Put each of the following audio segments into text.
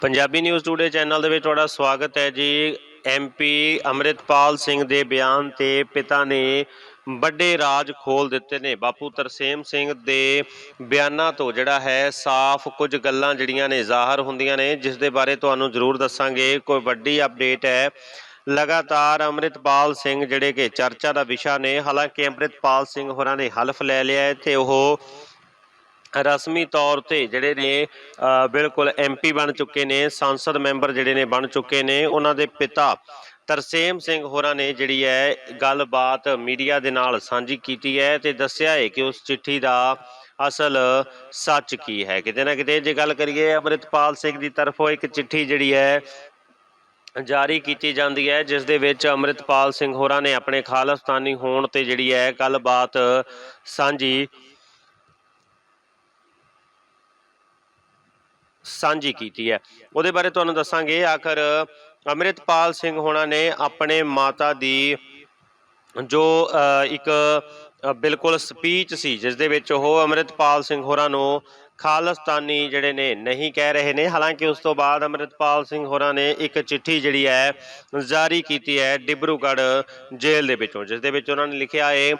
Punjabi news today channel ਦੇ ਵਿੱਚ ਤੁਹਾਡਾ ਸਵਾਗਤ ਹੈ ਜੀ। ਐਮਪੀ ਅੰਮ੍ਰਿਤਪਾਲ ਸਿੰਘ ਦੇ ਬਿਆਨ ਤੇ ਪਿਤਾ ਨੇ ਵੱਡੇ ਰਾਜ ਖੋਲ ਦਿੱਤੇ ਨੇ। ਬਾਪੂ ਤਰਸੇਮ ਸਿੰਘ ਦੇ ਬਿਆਨਾਂ ਤੋਂ ਜਿਹੜਾ ਹੈ, ਸਾਫ਼ ਕੁਝ ਗੱਲਾਂ ਜਿਹੜੀਆਂ ਨੇ ਜ਼ਾਹਰ ਹੁੰਦੀਆਂ ਨੇ, ਜਿਸ ਦੇ ਬਾਰੇ ਤੁਹਾਨੂੰ ਜ਼ਰੂਰ ਦੱਸਾਂਗੇ। ਕੋਈ ਵੱਡੀ ਅਪਡੇਟ ਹੈ, ਲਗਾਤਾਰ ਅੰਮ੍ਰਿਤਪਾਲ ਸਿੰਘ ਜਿਹੜੇ ਕਿ ਚਰਚਾ ਦਾ ਵਿਸ਼ਾ ਨੇ, ਹਾਲਾਂਕਿ ਅੰਮ੍ਰਿਤਪਾਲ ਸਿੰਘ ਹੋਰਾਂ ਨੇ ਹਲਫ ਲੈ ਲਿਆ ਹੈ ਤੇ ਉਹ ਰਸਮੀ ਤੌਰ ਤੇ ਜਿਹੜੇ ਨੇ ਅ, ਬਿਲਕੁਲ ਐਮਪੀ ਬਣ ਚੁੱਕੇ ਨੇ ਸੰਸਦ ਮੈਂਬਰ ਜਿਹੜੇ ਨੇ ਬਣ ਚੁੱਕੇ ਨੇ ਉਹਨਾਂ ਦੇ ਪਿਤਾ ਤਰਸੇਮ ਸਿੰਘ ਹੋਰਾਂ ਨੇ ਜਿਹੜੀ ਹੈ ਗੱਲਬਾਤ ਮੀਡੀਆ ਦੇ ਨਾਲ ਸਾਂਝੀ ਕੀਤੀ ਹੈ ਤੇ ਦੱਸਿਆ ਹੈ ਕਿ ਉਸ ਚਿੱਠੀ ਦਾ ਅਸਲ ਸੱਚ ਕੀ ਹੈ। ਕਿਤੇ ਨਾ ਕਿਤੇ ਜੇ ਗੱਲ ਕਰੀਏ ਅੰਮ੍ਰਿਤਪਾਲ ਸਿੰਘ ਦੀ ਤਰਫੋਂ ਇੱਕ ਚਿੱਠੀ ਜਿਹੜੀ ਹੈ ਜਾਰੀ ਕੀਤੀ ਜਾਂਦੀ ਹੈ ਜਿਸ ਦੇ ਵਿੱਚ ਅੰਮ੍ਰਿਤਪਾਲ ਸਿੰਘ ਹੋਰਾਂ ਨੇ ਆਪਣੇ ਖਾਲਸਤਾਨੀ ਹੋਣ ਤੇ ਜਿਹੜੀ ਹੈ ਗੱਲਬਾਤ ਸਾਂਝੀ ਸਾਂਝੀ ਕੀਤੀ ਹੈ। ਉਹਦੇ ਬਾਰੇ ਤੁਹਾਨੂੰ ਦੱਸਾਂਗੇ ਆਖਰ ਅੰਮ੍ਰਿਤਪਾਲ ਸਿੰਘ ਹੋਣਾ ਨੇ ਆਪਣੇ ਮਾਤਾ ਦੀ ਜੋ ਅ, ਇੱਕ ਬਿਲਕੁਲ ਸਪੀਚ ਸੀ ਜਿਸ ਦੇ ਵਿੱਚ ਉਹ ਅੰਮ੍ਰਿਤਪਾਲ ਸਿੰਘ ਹੋਰਾਂ ਨੂੰ ਖਾਲਸਤਾਨੀ ਜਿਹੜੇ ਨੇ ਨਹੀਂ ਕਹਿ ਰਹੇ ਨੇ। ਹਾਲਾਂਕਿ ਉਸ ਤੋਂ ਬਾਅਦ ਅੰਮ੍ਰਿਤਪਾਲ ਸਿੰਘ ਹੋਰਾਂ ਨੇ ਇੱਕ ਚਿੱਠੀ ਜਿਹੜੀ ਹੈ, ਜਾਰੀ ਕੀਤੀ ਹੈ ਡਿਬਰੂਗੜ੍ਹ ਜੇਲ੍ਹ ਦੇ ਵਿੱਚੋਂ, ਜਿਸ ਦੇ ਵਿੱਚ ਉਹਨਾਂ ਨੇ ਲਿਖਿਆ ਹੈ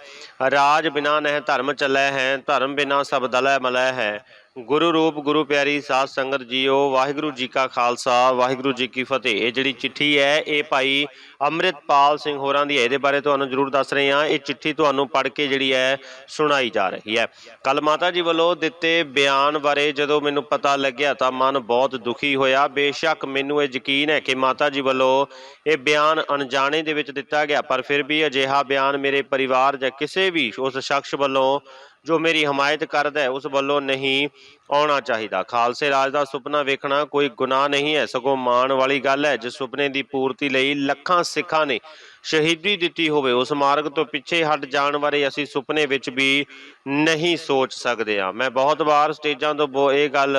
ਰਾਜ ਬਿਨਾ ਨਹਿ ਧਰਮ ਚੱਲੈ ਹੈ, ਧਰਮ ਬਿਨਾ ਸਭ ਦਲੈ ਮਲੈ ਹੈ। ਗੁਰੂ ਰੂਪ ਗੁਰੂ ਪਿਆਰੀ ਸਾਧ ਸੰਗਤ ਜੀਓ, ਵਾਹਿਗੁਰੂ ਜੀ ਕਾ ਖਾਲਸਾ, ਵਾਹਿਗੁਰੂ ਜੀ ਕੀ ਫਤਿਹ। ਇਹ ਜਿਹੜੀ ਚਿੱਠੀ ਹੈ, ਇਹ ਭਾਈ ਅੰਮ੍ਰਿਤਪਾਲ ਸਿੰਘ ਹੋਰਾਂ ਦੀ ਹੈ। ਇਹਦੇ ਬਾਰੇ ਤੁਹਾਨੂੰ ਜ਼ਰੂਰ ਦੱਸ ਰਹੇ ਹਾਂ। ਇਹ ਚਿੱਠੀ ਤੁਹਾਨੂੰ ਪੜ੍ਹ ਕੇ ਜਿਹੜੀ ਹੈ, ਸੁਣਾਈ ਜਾ ਰਹੀ ਹੈ। ਕੱਲ ਮਾਤਾ ਜੀ ਵੱਲੋਂ ਦਿੱਤੇ ਬਿਆਨ ਬਾਰੇ ਜਦੋਂ ਮੈਨੂੰ ਪਤਾ ਲੱਗਿਆ ਤਾਂ ਮਨ ਬਹੁਤ ਦੁਖੀ ਹੋਇਆ। ਬੇਸ਼ੱਕ ਮੈਨੂੰ ਇਹ ਯਕੀਨ ਹੈ ਕਿ ਮਾਤਾ ਜੀ ਵੱਲੋਂ ਇਹ ਬਿਆਨ ਅਣਜਾਣੇ ਦੇ ਵਿੱਚ ਦਿੱਤਾ ਗਿਆ, ਪਰ ਫਿਰ ਵੀ ਅਜਿਹਾ ਬਿਆਨ ਮੇਰੇ ਪਰਿਵਾਰ ਜਾਂ ਕਿਸੇ ਵੀ ਉਸ ਸ਼ਖਸ ਵੱਲੋਂ ਜੋ ਮੇਰੀ ਹਮਾਇਤ ਕਰਦਾ ਹੈ, ਉਸ ਵੱਲੋਂ ਨਹੀਂ ਆਉਣਾ ਚਾਹੀਦਾ। ਖਾਲਸੇ ਰਾਜ ਦਾ ਸੁਪਨਾ ਵੇਖਣਾ ਕੋਈ ਗੁਨਾਹ ਨਹੀਂ ਹੈ, ਸਗੋਂ ਮਾਣ ਵਾਲੀ ਗੱਲ ਹੈ, ਜਿਸ ਸੁਪਨੇ ਦੀ ਪੂਰਤੀ ਲਈ ਲੱਖਾਂ ਸਿੱਖਾਂ ਨੇ ਸ਼ਹੀਦੀ ਦਿੱਤੀ ਹੋਵੇ, ਉਸ ਮਾਰਗ ਤੋਂ ਪਿੱਛੇ ਹਟ ਜਾਣ ਬਾਰੇ ਅਸੀਂ ਸੁਪਨੇ ਵਿੱਚ ਵੀ ਨਹੀਂ ਸੋਚ ਸਕਦੇ ਆ ਮੈਂ ਬਹੁਤ ਵਾਰ ਸਟੇਜਾਂ ਤੋਂ ਬੋ- ਇਹ ਗੱਲ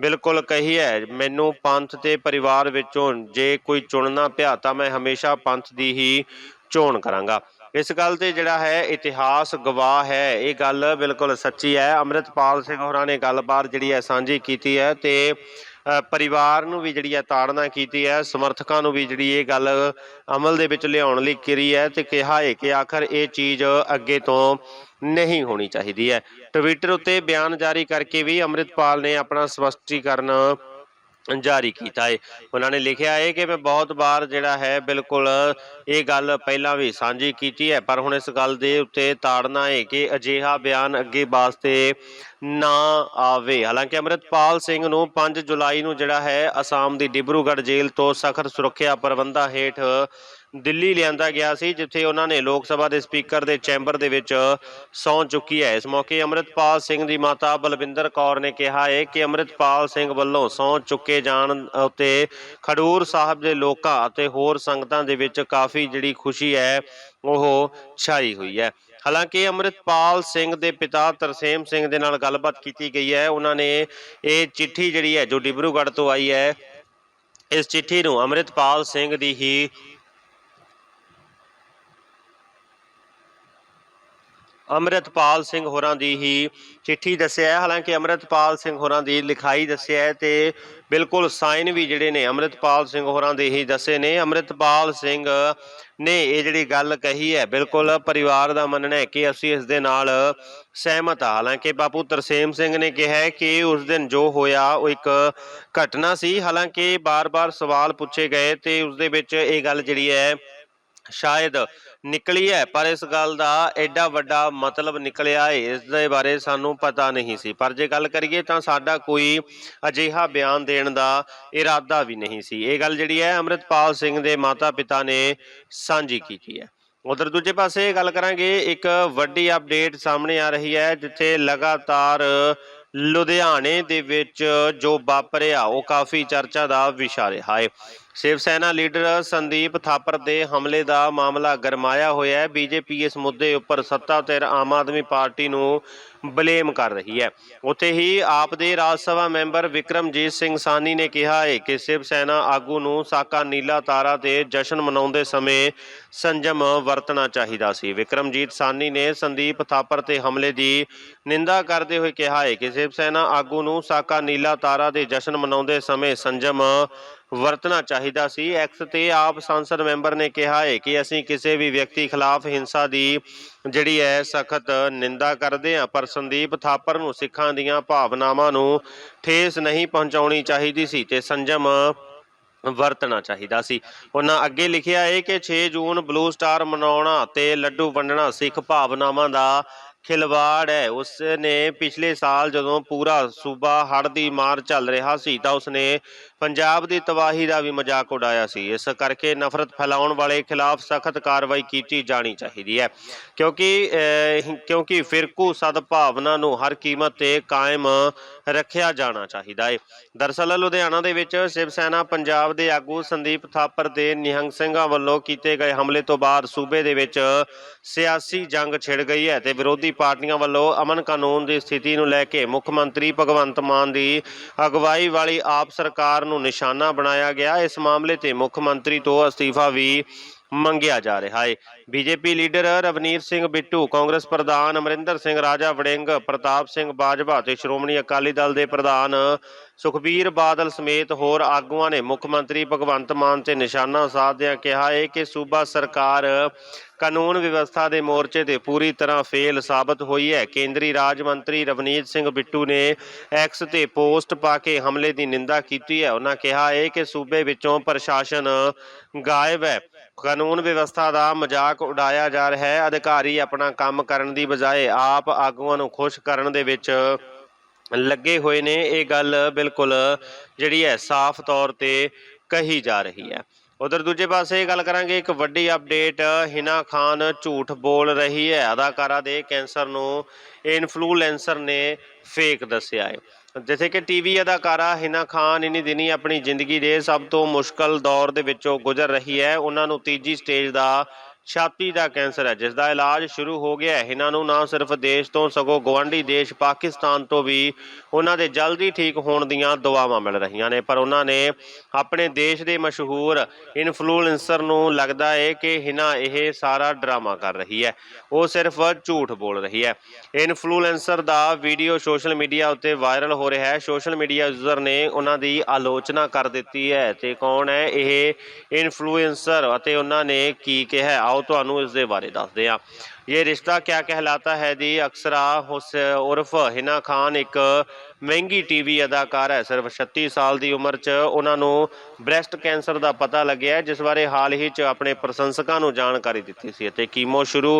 ਬਿਲਕੁਲ ਕਹੀ ਹੈ, ਮੈਨੂੰ ਪੰਥ ਤੇ ਪਰਿਵਾਰ ਵਿੱਚੋਂ ਜੇ ਕੋਈ ਚੁਣਨਾ ਪਿਆ, ਤਾਂ ਮੈਂ ਹਮੇਸ਼ਾ ਪੰਥ ਦੀ ਹੀ ਚੋਣ ਕਰਾਂਗਾ। ਇਸ ਗੱਲ ਤੇ ਜਿਹੜਾ ਹੈ ਇਤਿਹਾਸ ਗਵਾਹ ਹੈ, ਇਹ ਗੱਲ ਬਿਲਕੁਲ ਸੱਚੀ ਹੈ। ਅੰਮ੍ਰਿਤਪਾਲ ਸਿੰਘ ਹੋਰਾਂ ਨੇ ਗੱਲਬਾਤ ਜਿਹੜੀ ਹੈ ਸਾਂਝੀ ਕੀਤੀ ਹੈ ਤੇ ਪਰਿਵਾਰ ਨੂੰ ਵੀ ਜਿਹੜੀ ਹੈ ਤਾੜਨਾ ਕੀਤੀ ਹੈ, ਸਮਰਥਕਾਂ ਨੂੰ ਵੀ ਜਿਹੜੀ ਇਹ ਗੱਲ ਅਮਲ ਦੇ ਵਿੱਚ ਲਿਆਉਣ ਲਈ ਕਰੀ ਹੈ ਤੇ ਕਿਹਾ ਹੈ ਕਿ ਆਖਰ ਇਹ ਚੀਜ਼ ਅੱਗੇ ਤੋਂ ਨਹੀਂ ਹੋਣੀ ਚਾਹੀਦੀ ਹੈ। ਟਵਿੱਟਰ ਉੱਤੇ ਬਿਆਨ ਜਾਰੀ ਕਰਕੇ ਵੀ ਅੰਮ੍ਰਿਤਪਾਲ ਨੇ ਆਪਣਾ ਸਪਸ਼ਟੀਕਰਨ ਜਾਰੀ ਕੀਤਾ ਹੈ ਉਹਨਾਂ ਨੇ ਲਿਖਿਆ ਹੈ ਕਿ ਮੈਂ ਬਹੁਤ ਵਾਰ ਜਿਹੜਾ ਹੈ ਬਿਲਕੁਲ ਇਹ ਗੱਲ ਪਹਿਲਾਂ ਵੀ ਸਾਂਝੀ ਕੀਤੀ ਹੈ, ਪਰ ਹੁਣ ਇਸ ਗੱਲ ਦੇ ਉੱਤੇ ਤਾੜਨਾ ਹੈ ਕਿ ਅਜਿਹਾ ਬਿਆਨ ਅੱਗੇ ਵਾਸਤੇ ਨਾ ਆਵੇ। ਹਾਲਾਂਕਿ ਅੰਮ੍ਰਿਤਪਾਲ ਸਿੰਘ ਨੂੰ 5 ਜੁਲਾਈ ਨੂੰ ਜਿਹੜਾ ਹੈ ਅਸਾਮ ਦੀ ਡਿਬਰੂਗੜ੍ਹ ਜੇਲ੍ਹ ਤੋਂ ਸਖਤ ਸੁਰੱਖਿਆ ਪ੍ਰਬੰਧਾਂ ਹੇਠ ਦਿੱਲੀ ਲਿਆਂਦਾ ਗਿਆ ਸੀ, ਜਿੱਥੇ ਉਹਨਾਂ ਨੇ ਲੋਕ ਸਭਾ ਦੇ ਸਪੀਕਰ ਦੇ ਚੈਂਬਰ ਦੇ ਵਿੱਚ ਸਹੁੰ ਚੁੱਕੀ ਹੈ। ਇਸ ਮੌਕੇ ਅੰਮ੍ਰਿਤਪਾਲ ਸਿੰਘ ਦੀ ਮਾਤਾ ਬਲਵਿੰਦਰ ਕੌਰ ਨੇ ਕਿਹਾ ਹੈ ਕਿ ਅੰਮ੍ਰਿਤਪਾਲ ਸਿੰਘ ਵੱਲੋਂ ਸਹੁੰ ਚੁੱਕੇ ਜਾਣ ਉਤੇ ਖਡੂਰ ਸਾਹਿਬ ਦੇ ਲੋਕਾਂ ਅਤੇ ਹੋਰ ਸੰਗਤਾਂ ਦੇ ਵਿੱਚ ਕਾਫੀ ਜਿਹੜੀ ਖੁਸ਼ੀ ਹੈ, ਉਹ ਛਾਈ ਹੋਈ ਹੈ। ਹਾਲਾਂਕਿ ਅੰਮ੍ਰਿਤਪਾਲ ਸਿੰਘ ਦੇ ਪਿਤਾ ਤਰਸੇਮ ਸਿੰਘ ਦੇ ਨਾਲ ਗੱਲਬਾਤ ਕੀਤੀ ਗਈ ਹੈ। ਉਹਨਾਂ ਨੇ ਇਹ ਚਿੱਠੀ ਜਿਹੜੀ ਹੈ, ਜੋ ਡਿਬਰੂਗੜ੍ਹ ਤੋਂ ਆਈ ਹੈ, ਇਸ ਚਿੱਠੀ ਨੂੰ ਅੰਮ੍ਰਿਤਪਾਲ ਸਿੰਘ ਦੀ ਹੀ ਅੰਮ੍ਰਿਤਪਾਲ ਸਿੰਘ ਹੋਰਾਂ ਦੀ ਹੀ ਚਿੱਠੀ ਦੱਸਿਆ ਹਾਲਾਂਕਿ ਅੰਮ੍ਰਿਤਪਾਲ ਸਿੰਘ ਹੋਰਾਂ ਦੀ ਲਿਖਾਈ ਦੱਸਿਆ ਹੈ ਤੇ ਬਿਲਕੁਲ ਸਾਈਨ ਵੀ ਜਿਹੜੇ ਨੇ ਅੰਮ੍ਰਿਤਪਾਲ ਸਿੰਘ ਹੋਰਾਂ ਦੇ ਹੀ ਦੱਸੇ ਨੇ। ਅੰਮ੍ਰਿਤਪਾਲ ਸਿੰਘ ਨੇ ਇਹ ਜਿਹੜੀ ਗੱਲ ਕਹੀ ਹੈ, ਬਿਲਕੁਲ ਪਰਿਵਾਰ ਦਾ ਮੰਨਣਾ ਹੈ ਕਿ ਅਸੀਂ ਇਸ ਦੇ ਨਾਲ ਸਹਿਮਤ ਹਾਂ। ਹਾਲਾਂਕਿ ਬਾਪੂ ਤਰਸੇਮ ਸਿੰਘ ਨੇ ਕਿਹਾ ਹੈ ਕਿ ਉਸ ਦਿਨ ਜੋ ਹੋਇਆ, ਉਹ ਇੱਕ ਘਟਨਾ ਸੀ। ਹਾਲਾਂਕਿ ਬਾਰ-ਬਾਰ ਸਵਾਲ ਪੁੱਛੇ ਗਏ ਤੇ ਉਸ ਦੇ ਵਿੱਚ ਇਹ ਗੱਲ ਜਿਹੜੀ ਹੈ ਸ਼ਾਇਦ ਨਿਕਲੀ ਹੈ ਪਰ ਇਸ ਗੱਲ ਦਾ ਐਡਾ ਵੱਡਾ ਮਤਲਬ ਨਿਕਲਿਆ ਹੈ ਇਸ ਦੇ ਬਾਰੇ ਸਾਨੂੰ ਪਤਾ ਨਹੀਂ ਸੀ। ਪਰ ਜੇ ਗੱਲ ਕਰੀਏ ਤਾਂ ਸਾਡਾ ਕੋਈ ਅਜਿਹਾ ਬਿਆਨ ਦੇਣ ਦਾ ਇਰਾਦਾ ਵੀ ਨਹੀਂ ਸੀ। ਇਹ ਗੱਲ ਜਿਹੜੀ ਹੈ, ਅੰਮ੍ਰਿਤਪਾਲ ਸਿੰਘ ਦੇ ਮਾਤਾ-ਪਿਤਾ ਨੇ ਸਾਂਝੀ ਕੀਤੀ ਹੈ। ਉਧਰ ਦੂਜੇ ਪਾਸੇ ਗੱਲ ਕਰਾਂਗੇ, ਇੱਕ ਵੱਡੀ ਅਪਡੇਟ ਸਾਹਮਣੇ ਆ ਰਹੀ ਹੈ, ਜਿੱਥੇ ਲਗਾਤਾਰ ਲੁਧਿਆਣੇ ਦੇ ਵਿੱਚ ਜੋ ਵਾਪਰਿਆ, ਉਹ ਕਾਫੀ ਚਰਚਾ ਦਾ ਵਿਸ਼ਾ ਰਿਹਾ ਹੈ। ਸ਼ਿਵ ਸੈਨਾ ਲੀਡਰ ਸੰਦੀਪ ਥਾਪਰ ਦੇ ਹਮਲੇ ਦਾ ਮਾਮਲਾ ਗਰਮਾਇਆ ਹੋਇਆ ਹੈ। ਬੀਜੇਪੀ ਇਸ ਮੁੱਦੇ ਉੱਪਰ ਸੱਤਾ ਧਿਰ ਆਮ ਆਦਮੀ ਪਾਰਟੀ ਨੂੰ ਬਲੇਮ ਕਰ ਰਹੀ ਹੈ। ਉੱਥੇ ਹੀ ਆਪ ਦੇ ਰਾਜ ਸਭਾ ਮੈਂਬਰ ਵਿਕਰਮਜੀਤ ਸਿੰਘ ਸਾਨੀ ਨੇ ਕਿਹਾ ਹੈ ਕਿ ਸ਼ਿਵ ਸੈਨਾ ਆਗੂ ਨੂੰ ਸਾਕਾ ਨੀਲਾ ਤਾਰਾ ਤੇ ਜਸ਼ਨ ਮਨਾਉਂਦੇ ਸਮੇਂ ਸੰਜਮ ਵਰਤਣਾ ਚਾਹੀਦਾ ਸੀ। ਵਿਕਰਮਜੀਤ ਸਾਨੀ ਨੇ ਸੰਦੀਪ ਥਾਪਰ ਤੇ ਹਮਲੇ ਦੀ ਨਿੰਦਾ ਕਰਦੇ ਹੋਏ ਕਿਹਾ ਹੈ ਕਿ ਸ਼ਿਵ ਸੈਨਾ ਆਗੂ ਨੂੰ ਸਾਕਾ ਨੀਲਾ ਤਾਰਾ ਦੇ ਜਸ਼ਨ ਮਨਾਉਂਦੇ ਸਮੇਂ ਸੰਜਮ ਵਰਤਣਾ ਚਾਹੀਦਾ ਸੀ। ਐਕਸ ਤੇ ਆਪ ਸੰਸਦ ਮੈਂਬਰ ਨੇ ਕਿਹਾ ਹੈ ਕਿ ਅਸੀਂ ਕਿਸੇ ਵੀ ਵਿਅਕਤੀ ਖਿਲਾਫ ਹਿੰਸਾ ਦੀ ਜਿਹੜੀ ਹੈ ਸਖਤ ਨਿੰਦਾ ਕਰਦੇ ਹਾਂ, ਪਰ ਸੰਦੀਪ ਥਾਪਰ ਨੂੰ ਸਿੱਖਾਂ ਦੀਆਂ ਭਾਵਨਾਵਾਂ ਨੂੰ ਠੇਸ ਨਹੀਂ ਪਹੁੰਚਾਉਣੀ ਚਾਹੀਦੀ ਸੀ ਤੇ ਸੰਜਮ ਵਰਤਣਾ ਚਾਹੀਦਾ ਸੀ। ਉਹਨਾਂ ਅੱਗੇ ਲਿਖਿਆ ਹੈ ਕਿ 6 ਜੂਨ ਬਲੂ ਸਟਾਰ ਮਨਾਉਣਾ ਤੇ ਲੱਡੂ ਵੰਡਣਾ ਸਿੱਖ ਭਾਵਨਾਵਾਂ ਦਾ ਖਿਲਵਾੜ ਹੈ। ਉਸ ਨੇ ਪਿਛਲੇ ਸਾਲ ਜਦੋਂ ਪੂਰਾ ਸੂਬਾ ਹੜ੍ਹ ਦੀ ਮਾਰ ਚੱਲ ਰਿਹਾ ਸੀ ਤਾਂ ਉਸਨੇ ਪੰਜਾਬ ਦੀ ਤਬਾਹੀ ਦਾ ਵੀ ਮਜ਼ਾਕ ਉਡਾਇਆ ਸੀ। ਇਸ ਕਰਕੇ ਨਫ਼ਰਤ ਫੈਲਾਉਣ ਵਾਲੇ ਖਿਲਾਫ ਸਖਤ ਕਾਰਵਾਈ ਕੀਤੀ ਜਾਣੀ ਚਾਹੀਦੀ ਹੈ। ਕਿਉਂਕਿ ਕਿਉਂਕਿ ਫਿਰਕੂ ਸਦਭਾਵਨਾ ਨੂੰ ਹਰ ਕੀਮਤ ਤੇ ਕਾਇਮ ਰੱਖਿਆ ਜਾਣਾ ਚਾਹੀਦਾ ਹੈ ਦਰਅਸਲ ਲੁਧਿਆਣਾ ਦੇ ਵਿੱਚ ਸ਼ਿਵ ਸੈਨਾ ਪੰਜਾਬ ਦੇ ਆਗੂ ਸੰਦੀਪ ਥਾਪਰ ਦੇ ਨਿਹੰਗ ਸਿੰਘਾਂ ਵੱਲੋਂ ਕੀਤੇ ਗਏ ਹਮਲੇ ਤੋਂ ਬਾਅਦ ਸੂਬੇ ਦੇ ਵਿੱਚ ਸਿਆਸੀ ਜੰਗ ਛਿੜ ਗਈ ਹੈ ਤੇ ਵਿਰੋਧੀ ਪਾਰਟੀਆਂ ਵੱਲੋਂ ਅਮਨ ਕਾਨੂੰਨ ਦੀ ਸਥਿਤੀ ਨੂੰ ਲੈ ਕੇ ਮੁੱਖ ਮੰਤਰੀ ਭਗਵੰਤ ਮਾਨ ਦੀ ਅਗਵਾਈ ਵਾਲੀ ਆਪ ਸਰਕਾਰ ਨੂੰ ਨਿਸ਼ਾਨਾ ਬਣਾਇਆ ਗਿਆ। ਇਸ ਮਾਮਲੇ ਤੇ ਮੁੱਖ ਮੰਤਰੀ ਤੋਂ ਅਸਤੀਫਾ ਵੀ ਮੰਗਿਆ ਜਾ ਰਿਹਾ ਹੈ। ਬੀਜੇਪੀ ਲੀਡਰ ਰਵਨੀਤ ਸਿੰਘ ਬਿੱਟੂ, ਕਾਂਗਰਸ ਪ੍ਰਧਾਨ ਅਮਰਿੰਦਰ ਸਿੰਘ ਰਾਜਾ ਵੜਿੰਗ, ਪ੍ਰਤਾਪ ਸਿੰਘ ਬਾਜਵਾ ਤੇ ਸ਼੍ਰੋਮਣੀ ਅਕਾਲੀ ਦਲ ਦੇ ਪ੍ਰਧਾਨ ਸੁਖਬੀਰ ਬਾਦਲ ਸਮੇਤ ਹੋਰ ਆਗੂਆਂ ਨੇ ਮੁੱਖ ਮੰਤਰੀ ਭਗਵੰਤ ਮਾਨ ਤੇ ਨਿਸ਼ਾਨਾ ਸਾਧਦਿਆਂ ਕਿਹਾ ਹੈ ਕਿ ਸੂਬਾ ਸਰਕਾਰ ਕਾਨੂੰਨ ਵਿਵਸਥਾ ਦੇ ਮੋਰਚੇ ਤੇ ਪੂਰੀ ਤਰ੍ਹਾਂ ਫੇਲ ਸਾਬਤ ਹੋਈ ਹੈ। ਕੇਂਦਰੀ ਰਾਜ ਮੰਤਰੀ ਰਵਨੀਤ ਸਿੰਘ ਬਿੱਟੂ ਨੇ ਐਕਸ ਤੇ ਪੋਸਟ ਪਾ ਕੇ ਹਮਲੇ ਦੀ ਨਿੰਦਾ ਕੀਤੀ ਹੈ। ਉਹਨਾਂ ਕਿਹਾ ਹੈ ਕਿ ਸੂਬੇ ਵਿੱਚੋਂ ਪ੍ਰਸ਼ਾਸਨ ਗਾਇਬ ਹੈ। ਕਾਨੂੰਨ ਵਿਵਸਥਾ ਦਾ ਮਜ਼ਾਕ ਉਡਾਇਆ ਜਾ ਰਿਹਾ ਹੈ। ਅਧਿਕਾਰੀ ਆਪਣਾ ਕੰਮ ਕਰਨ ਦੀ ਬਜਾਏ ਆਪ ਆਗੂਆਂ ਨੂੰ ਖੁਸ਼ ਕਰਨ ਦੇ ਵਿੱਚ ਲੱਗੇ ਹੋਏ ਨੇ। ਇਹ ਗੱਲ ਬਿਲਕੁਲ ਜਿਹੜੀ ਹੈ, ਸਾਫ਼ ਤੌਰ ਤੇ ਕਹੀ ਜਾ ਰਹੀ ਹੈ। ਉਧਰ ਦੂਜੇ ਪਾਸੇ ਗੱਲ ਕਰਾਂਗੇ, ਇੱਕ ਵੱਡੀ ਅਪਡੇਟ। ਹਿਨਾ ਖਾਨ ਝੂਠ ਬੋਲ ਰਹੀ ਹੈ। ਅਦਾਕਾਰਾ ਦੇ ਕੈਂਸਰ ਨੂੰ ਇਨਫਲੂਐਂਸਰ ਨੇ ਫੇਕ ਦੱਸਿਆ ਹੈ। ਜਿਵੇਂ ਕਿ ਟੀਵੀ ਅਦਾਕਾਰਾ ਹਿਨਾ ਖਾਨ, ਇਨੀ ਦਿਨੀ ਆਪਣੀ ਜ਼ਿੰਦਗੀ ਦੇ ਸਭ ਤੋਂ ਮੁਸ਼ਕਲ ਦੌਰ ਦੇ ਵਿੱਚੋਂ ਗੁਜ਼ਰ ਰਹੀ ਹੈ। ਉਹਨਾਂ ਨੂੰ ਤੀਜੀ ਸਟੇਜ ਦਾ ਛਾਤੀ ਦਾ ਕੈਂਸਰ ਹੈ ਜਿਸ ਦਾ ਇਲਾਜ ਸ਼ੁਰੂ ਹੋ ਗਿਆ ਹੈ। ਇਹਨਾਂ ਨੂੰ ਨਾ ਸਿਰਫ ਦੇਸ਼ ਤੋਂ, ਸਗੋਂ ਗਵਾਂਢੀ ਦੇਸ਼ ਪਾਕਿਸਤਾਨ ਤੋਂ ਵੀ ਉਹਨਾਂ ਦੇ ਜਲਦੀ ਠੀਕ ਹੋਣ ਦੀਆਂ ਦੁਆਵਾਂ ਮਿਲ ਰਹੀਆਂ ਨੇ। ਪਰ ਉਹਨਾਂ ਨੇ ਆਪਣੇ ਦੇਸ਼ ਦੇ ਮਸ਼ਹੂਰ ਇਨਫਲੂਐਂਸਰ ਨੂੰ ਲੱਗਦਾ ਹੈ ਕਿ ਹਿਨਾ ਇਹ ਸਾਰਾ ਡਰਾਮਾ ਕਰ ਰਹੀ ਹੈ। ਉਹ ਸਿਰਫ ਝੂਠ ਬੋਲ ਰਹੀ ਹੈ। ਇਨਫਲੂਐਂਸਰ ਦਾ ਵੀਡੀਓ ਸੋਸ਼ਲ ਮੀਡੀਆ ਉੱਤੇ ਵਾਇਰਲ ਹੋ ਰਿਹਾ ਹੈ। ਸੋਸ਼ਲ ਮੀਡੀਆ ਯੂਜ਼ਰ ਨੇ ਉਹਨਾਂ ਦੀ ਆਲੋਚਨਾ ਕਰ ਦਿੱਤੀ ਹੈ। ਤੇ ਕੌਣ ਹੈ ਇਹ ਇਨਫਲੂਐਂਸਰ ਅਤੇ ਉਹਨਾਂ ਨੇ ਕੀ ਕਿਹਾ ਆਓ ਤੁਹਾਨੂੰ ਇਸ ਦੇ ਬਾਰੇ ਦੱਸਦੇ ਹਾਂ। ਇਹ ਰਿਸ਼ਤਾ ਕਿਆ ਕਹਿਲਾਤਾ ਹੈ ਦੀ ਅਕਸਰਾ ਹੁਸ ਉਰਫ ਹਿਨਾ ਖਾਨ ਇੱਕ ਮਹਿੰਗੀ ਟੀਵੀ ਅਦਾਕਾਰ ਹੈ। ਸਿਰਫ 36 ਸਾਲ ਦੀ ਉਮਰ 'ਚ ਉਹਨਾਂ ਨੂੰ ਬ੍ਰੈਸਟ ਕੈਂਸਰ ਦਾ ਪਤਾ ਲੱਗਿਆ। ਜਿਸ ਬਾਰੇ ਹਾਲ ਹੀ 'ਚ ਆਪਣੇ ਪ੍ਰਸ਼ੰਸਕਾਂ ਨੂੰ ਜਾਣਕਾਰੀ ਦਿੱਤੀ ਸੀ ਅਤੇ ਕੀਮੋ ਸ਼ੁਰੂ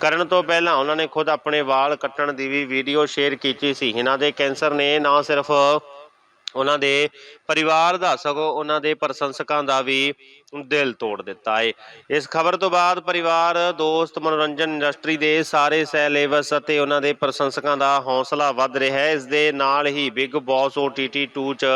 ਕਰਨ ਤੋਂ ਪਹਿਲਾਂ ਉਹਨਾਂ ਨੇ ਖੁਦ ਆਪਣੇ ਵਾਲ ਕੱਟਣ ਦੀ ਵੀ ਵੀਡੀਓ ਸ਼ੇਅਰ ਕੀਤੀ ਸੀ। ਇਹਨਾਂ ਦੇ ਕੈਂਸਰ ਨੇ ਨਾ ਸਿਰਫ ਉਹਨਾਂ ਦੇ ਪਰਿਵਾਰ ਦਾ, ਸਗੋਂ ਉਹਨਾਂ ਦੇ ਪ੍ਰਸ਼ੰਸਕਾਂ ਦਾ ਵੀ ਦਿਲ ਤੋੜ ਦਿੱਤਾ ਏ। ਇਸ ਖਬਰ ਤੋਂ ਬਾਅਦ ਪਰਿਵਾਰ, ਦੋਸਤ, ਮਨੋਰੰਜਨ ਇੰਡਸਟਰੀ ਦੇ ਸਾਰੇ ਸਹਿਲੇਵਸ ਅਤੇ ਉਹਨਾਂ ਦੇ ਪ੍ਰਸ਼ੰਸਕਾਂ ਦਾ ਹੌਸਲਾ ਵੱਧ ਰਿਹਾ ਹੈ। ਇਸ ਦੇ ਨਾਲ ਹੀ ਬਿਗ ਬੌਸ OTT 2 ਚ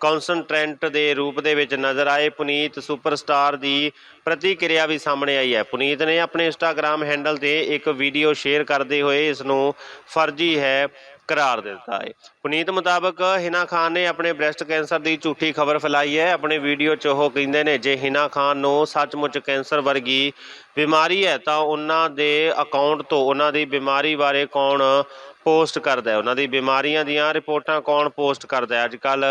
ਕਨਸੈਂਟ੍ਰੈਂਟ ਦੇ ਰੂਪ ਦੇ ਵਿੱਚ ਨਜ਼ਰ ਆਏ। ਪੁਨੀਤ ਸੁਪਰਸਟਾਰ ਦੀ ਪ੍ਰਤੀਕਿਰਿਆ ਵੀ ਸਾਹਮਣੇ ਆਈ ਹੈ। ਪੁਨੀਤ ਨੇ ਆਪਣੇ ਇੰਸਟਾਗ੍ਰam ਹੈਂਡਲ ਤੇ ਇੱਕ ਵੀਡੀਓ ਸ਼ੇਅਰ ਕਰਦੇ ਹੋਏ ਇਸ ਨੂੰ ਫਰਜ਼ੀ ਹੈ। ਕਰਾਰ ਦਿੱਤਾ ਹੈ। ਪੁਨੀਤ ਮੁਤਾਬਕ ਹਿਨਾ ਖਾਨ ਨੇ ਆਪਣੇ ਬ੍ਰੈਸਟ ਕੈਂਸਰ ਦੀ ਝੂਠੀ ਖਬਰ ਫੈਲਾਈ ਹੈ। ਆਪਣੇ ਵੀਡੀਓ 'ਚ ਉਹ ਕਹਿੰਦੇ ਨੇ, ਜੇ ਹਿਨਾ ਖਾਨ ਨੂੰ ਸੱਚਮੁੱਚ ਕੈਂਸਰ ਵਰਗੀ ਬਿਮਾਰੀ ਹੈ ਤਾਂ ਉਹਨਾਂ ਦੇ ਅਕਾਊਂਟ ਤੋਂ ਉਹਨਾਂ ਦੀ ਬਿਮਾਰੀ ਬਾਰੇ ਕੌਣ ਪੋਸਟ ਕਰਦਾ ਹੈ? ਉਹਨਾਂ ਦੀ ਬਿਮਾਰੀਆਂ ਦੀਆਂ ਰਿਪੋਰਟਾਂ ਕੌਣ ਪੋਸਟ ਕਰਦਾ ਹੈ? ਅੱਜ ਕੱਲ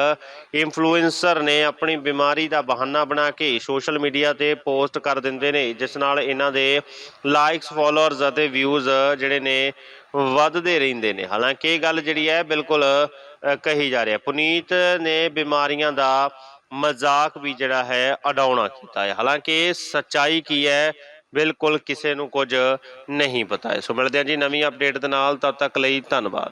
ਇਨਫਲੂਐਂਸਰ ਨੇ ਆਪਣੀ ਬਿਮਾਰੀ ਦਾ ਬਹਾਨਾ ਬਣਾ ਕੇ ਸੋਸ਼ਲ ਮੀਡੀਆ ਤੇ ਪੋਸਟ ਕਰ ਦਿੰਦੇ ਨੇ, ਜਿਸ ਨਾਲ ਇਹਨਾਂ ਦੇ ਲਾਈਕਸ ਫਾਲੋਅਰਸ ਅਤੇ ਵਿਊਜ਼ ਜਿਹੜੇ ਨੇ ਵੱਧਦੇ ਰਹਿੰਦੇ ਨੇ। ਹਾਲਾਂਕਿ ਇਹ ਗੱਲ ਜਿਹੜੀ ਹੈ ਬਿਲਕੁਲ ਕਹੀ ਜਾ ਰਹੀ ਹੈ। ਪੁਨੀਤ ਨੇ ਬਿਮਾਰੀਆਂ ਦਾ ਮਜ਼ਾਕ ਵੀ ਜਿਹੜਾ ਹੈ ਅਡਾਉਣਾ ਕੀਤਾ ਹੈ। ਹਾਲਾਂਕਿ ਸੱਚਾਈ ਕੀ ਹੈ? ਬਿਲਕੁਲ ਕਿਸੇ ਨੂੰ ਕੁਝ ਨਹੀਂ ਪਤਾ। ਹੈ ਸੋ ਮਿਲਦੇ ਹਾਂ ਜੀ ਨਵੀਂ ਅਪਡੇਟ ਦੇ ਨਾਲ, ਤਦ ਤੱਕ ਲਈ ਧੰਨਵਾਦ।